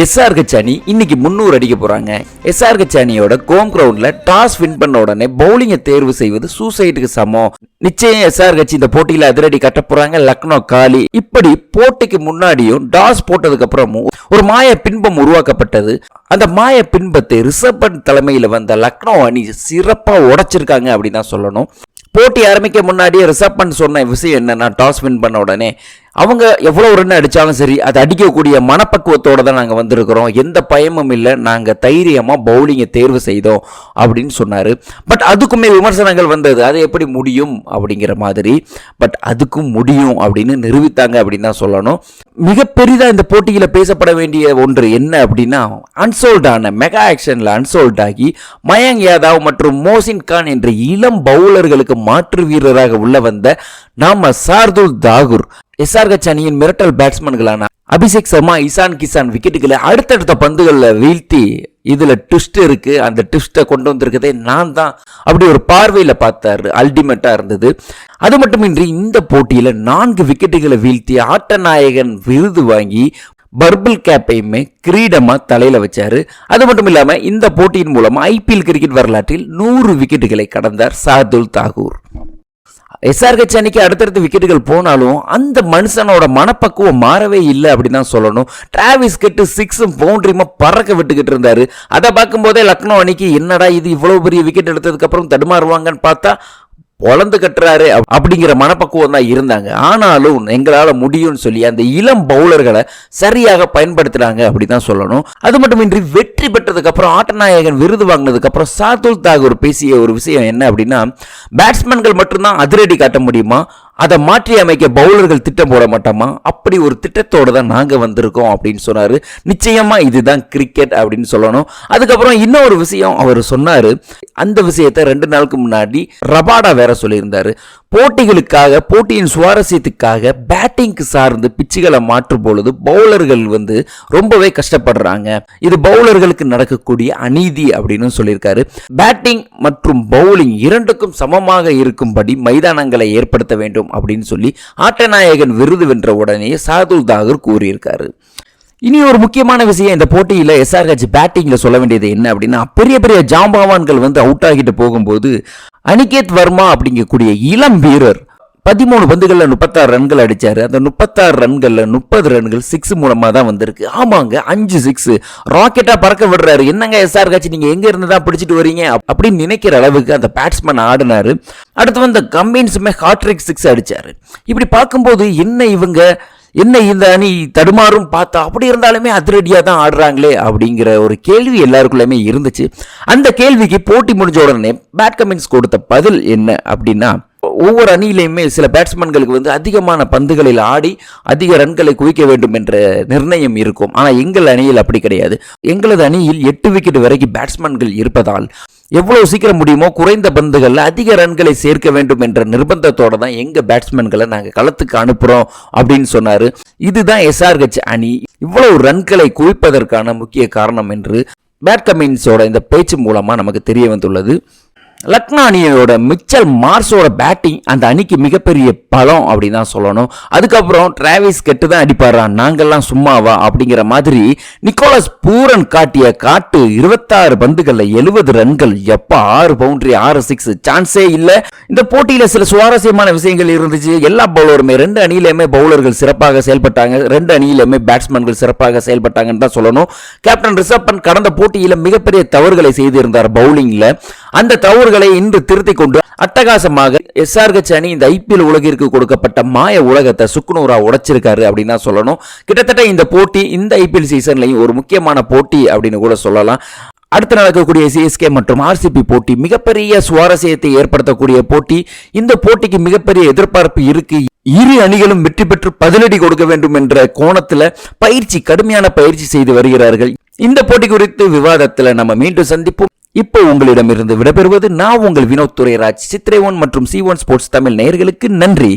SR அணி இன்னைக்கு முன்னூறு அடிக்க போறாங்க. எஸ்ஆர் அணியோட கோம் கிரவுண்ட்ல டாஸ் வின் பண்ண உடனே பவுலிங்கை தேர்வு செய்வது சூசைடுக்கு சமம். நிச்சயம் எஸ்ஆர் கட்சி இந்த போட்டியில அதிரடி கட்ட போறாங்க. லக்னோ காலி. இப்படி போட்டிக்கு முன்னாடியும் டாஸ் போட்டதுக்கு அப்புறமும் ஒரு மாய பின்பம் உருவாக்கப்பட்டது. அந்த மாய பின்பத்தை ரிசப்பன் பண்ட் தலைமையில வந்த லக்னோ அணி சிறப்பா உடைச்சிருக்காங்க அப்படின்னு தான் சொல்லணும். போட்டி ஆரம்பிக்க முன்னாடியே ரிஷப் பண்ண சொன்ன விஷயம் என்னன்னா டாஸ் வின் பண்ண உடனே அவங்க எவ்வளோ ரன் அடித்தாலும் சரி அது அடிக்கக்கூடிய மனப்பக்குவத்தோடு தான் நாங்கள் வந்திருக்கிறோம். எந்த பயமும் இல்லை நாங்கள் தைரியமாக பவுலிங்கை தேர்வு செய்தோம் அப்படின்னு சொன்னார். பட் அதுக்குமே விமர்சனங்கள் வந்தது. அது எப்படி முடியும் அப்படிங்கிற மாதிரி. பட் அதுக்கும் முடியும் அப்படின்னு நிரூபித்தாங்க அப்படின்னு தான் சொல்லணும். மிக பெரிதாக இந்த போட்டியில் பேசப்பட வேண்டிய ஒன்று என்ன அப்படின்னா அன்சோல்டான மெகா ஆக்ஷனில் அன்சோல்ட் ஆகி மயங் யாதவ் மற்றும் மோசின் கான் என்ற இளம் பவுலர்களுக்கு மாற்று வீரராக உள்ள வந்த நாம சார்துல் தாகூர். எஸ்ஆர்ஹெச் அணியின் மிரட்டல் பேட்ஸ்மேன்களான அபிஷேக் சர்மா இசான் கிசான் விக்கெட்டுகளை அடுத்தடுத்த பந்துகளில் வீழ்த்தி இதில் ட்விஸ்ட் இருக்குது அந்த ட்விஸ்ட்டை கொண்டு வந்திருக்கதே நான் தான். அப்படி ஒரு பார்வையில் பார்த்தாரு. அல்டிமேட்டாக இருந்தது. அது மட்டுமின்றி இந்த போட்டியில் நான்கு விக்கெட்டுகளை வீழ்த்தி ஆட்டநாயகன் விருது வாங்கி பர்பிள் கேப்பையுமே கிரீடமாக தலையில் வச்சார். அது மட்டும் இல்லாமல் இந்த போட்டியின் மூலம் ஐபிஎல் கிரிக்கெட் வரலாற்றில் நூறு விக்கெட்டுகளை கடந்தார் சார்துல் தாகூர். எஸ்ஆர்ஹெச் அன்னைக்கு அடுத்தடுத்து விக்கெட்டுகள் போனாலும் அந்த மனுஷனோட மனப்பக்குவம் மாறவே இல்லை அப்படின்னு தான் சொல்லணும். டிராவிஸ் கெட்டு சிக்ஸும் பவுண்டரியுமா பறக்க விட்டுக்கிட்டு இருந்தாரு. அதை பார்க்கும்போதே லக்னோ அன்னைக்கு என்னடா இது இவ்வளோ பெரிய விக்கெட் எடுத்ததுக்கப்புறம் தடுமாறுவாங்கன்னு பார்த்தா பொழந்து கட்டுறாரு அப்~ அப்படிங்கிற மனப்பக்குவம் தான் இருந்தாங்க. ஆனாலும் எங்களால் முடியும்னு சொல்லி அந்த இளம் பவுலர்களை சரியாக பயன்படுத்துறாங்க அப்படி தான் சொல்லணும். அது மட்டுமின்றி வெற்றி பெற்றதுக்கு அப்புறம் ஆட்டநாயகன் விருது வாங்கினதுக்கு அப்புறம் சாதுல் தாகூர் பேசிய ஒரு விஷயம் என்ன அப்படின்னா பேட்ஸ்மேன்கள் மட்டும்தான் அதிரடி காட்ட முடியுமா? அதை மாற்றி அமைக்க பவுலர்கள் திட்டம் போட மாட்டோமா? அப்படி ஒரு திட்டத்தோடு தான் நாங்கள் வந்திருக்கோம் அப்படின்னு சொன்னார். நிச்சயமா இதுதான் கிரிக்கெட் அப்படின்னு சொல்லணும். அதுக்கப்புறம் இன்னொரு விஷயம் அவர் சொன்னார். அந்த விஷயத்தை ரெண்டு நாளுக்கு முன்னாடி ரபாடா வேற சொல்லியிருந்தாரு. போட்டிகளுக்காக போட்டியின் சுவாரஸ்யத்துக்காக பேட்டிங்க்கு சார்ந்து பிச்சுகளை மாற்றும் பொழுது பவுலர்கள் வந்து ரொம்பவே கஷ்டப்படுறாங்க. இது பவுலர்களுக்கு நடக்கக்கூடிய அநீதி அப்படின்னு சொல்லியிருக்காரு. பேட்டிங் மற்றும் பவுலிங் இரண்டுக்கும் சமமாக இருக்கும்படி மைதானங்களை ஏற்படுத்த வேண்டும் அப்படின்னு சொல்லி ஆட்டநாயகன் விருது வென்ற உடனே சாதுல் தாகூர் கூறியிருக்காரு. இனி ஒரு முக்கியமான விஷயம் இந்த போட்டியில் எஸ்ஆர்ஹெச் பேட்டிங்கில் சொல்ல வேண்டியது என்ன அப்படின்னா பெரிய பெரிய ஜாம்பவான்கள் வந்து அவுட் ஆகிட்டு போகும்போது அனிகேத் வர்மா அப்படிங்கக்கூடிய இளம் வீரர் பதிமூணு பந்துகளில் முப்பத்தாறு ரன்கள் அடித்தார் அந்த முப்பத்தாறு ரன்களில் முப்பது ரன்கள் சிக்ஸ் மூலமாக தான் வந்திருக்கு. ஆமாங்க அஞ்சு சிக்ஸ் ராக்கெட்டாக பறக்க விடுறாரு. என்னங்க எஸ்ஆர் காட்சி நீங்கள் எங்கே இருந்து தான் பிடிச்சிட்டு வரீங்க? அப்படின்னு நினைக்கிற அளவுக்கு அந்த பேட்ஸ்மேன் ஆடினாரு. அடுத்து வந்து கம்பீன்ஸுமே ஹாட்ரிக் சிக்ஸ் அடித்தார் இப்படி பார்க்கும்போது என்ன இவங்க என்ன இந்த அணி தடுமாறும் பார்த்தா அப்படி இருந்தாலுமே அதிரடியாக தான் ஆடுறாங்களே அப்படிங்கிற ஒரு கேள்வி எல்லாருக்குள்ளேயுமே இருந்துச்சு. அந்த கேள்விக்கு போட்டி முடிஞ்ச உடனே பேட் கமின்ஸ் கொடுத்த பதில் என்ன அப்படின்னா ஒவ்வொரு அணியிலையுமே சில பேட்ஸ்மேன்களுக்கு வந்து அதிகமான பந்துகளில் ஆடி அதிக ரன்களை குவிக்க வேண்டும் என்ற நிர்ணயம் இருக்கும். ஆனால் எங்கள் அணியில் அப்படி கிடையாது. எங்களது அணியில் எட்டு விக்கெட் வரைக்கும் பேட்ஸ்மேன்கள் இருப்பதால் எவ்வளவு சீக்கிரம் முடியுமோ குறைந்த பந்துகளில் அதிக ரன்களை சேர்க்க வேண்டும் என்ற நிர்பந்தத்தோடு தான் எங்கள் பேட்ஸ்மேன்களை நாங்கள் களத்துக்கு அனுப்புகிறோம் அப்படின்னு சொன்னார். இதுதான் எஸ்ஆர்ஹெச் அணி. இவ்வளவு ரன்களை குவிப்பதற்கான முக்கிய காரணம் என்று பேட் கமின்ஸோட இந்த பேச்சு மூலமாக நமக்கு தெரிய வந்துள்ளது. லக்னா அணியோட மிச்சல் மார்ஸோட பேட்டிங் அந்த அணிக்கு மிகப்பெரிய பலம் அப்படின்னு தான் சொல்லணும். அதுக்கப்புறம் டிராவிஸ் கெட்டு தான் அடிப்பாரா? நாங்கள்லாம் சும்மாவா? அப்படிங்கிற மாதிரி நிக்கோலஸ் பூரன் காட்டிய காட்டு இருபத்தாறு பந்துகளில் எழுபது ரன்கள். எப்போ ஆறு பவுண்டரி ஆறு சிக்ஸ் சான்ஸே இல்லை. இந்த போட்டியில் சில சுவாரஸ்யமான விஷயங்கள் இருந்துச்சு. எல்லா பவுலருமே ரெண்டு அணியிலுமே பவுலர்கள் சிறப்பாக செயல்பட்டாங்க. ரெண்டு அணியிலுமே பேட்ஸ்மேன்கள் சிறப்பாக செயல்பட்டாங்கன்னு தான் சொல்லணும். கேப்டன் ரிஷப் பண்ட் கடந்த போட்டியில் மிகப்பெரிய தவறுகளை செய்திருந்தார் பவுலிங்கில் அந்த தவறு தவறுகளை இன்று திருத்திக் கொண்டு அட்டகாசமாக எஸ்ஆர்ஹெச் அணி இந்த ஐபிஎல் உலகிற்கு கொடுக்கப்பட்ட மாய உலகத்தை சுக்குனூரா உடைச்சிருக்காரு அப்படின்னு தான் சொல்லணும். கிட்டத்தட்ட இந்த போட்டி இந்த ஐபிஎல் சீசன்லையும் ஒரு முக்கியமான போட்டி அப்படின்னு கூட சொல்லலாம். அடுத்து நடக்கக்கூடிய சிஎஸ்கே மற்றும் ஆர்சிபி போட்டி மிகப்பெரிய சுவாரஸ்யத்தை ஏற்படுத்தக்கூடிய போட்டி. இந்த போட்டிக்கு மிகப்பெரிய எதிர்பார்ப்பு இருக்கு. இரு அணிகளும் வெற்றி பெற்று பதிலடி கொடுக்க வேண்டும் என்ற கோணத்துல பயிற்சி கடுமையான பயிற்சி செய்து வருகிறார்கள். இந்த போட்டி குறித்து விவாதத்தில் நம்ம மீண்டும் சந்திப்போம். இப்போ உங்களிடமிருந்து விடைபெறுவது நான் உங்கள் வினோத் துறைராஜ் சித்திரை ஒன் மற்றும் சி ஒன் ஸ்போர்ட்ஸ் தமிழ் நேயர்களுக்கு நன்றி.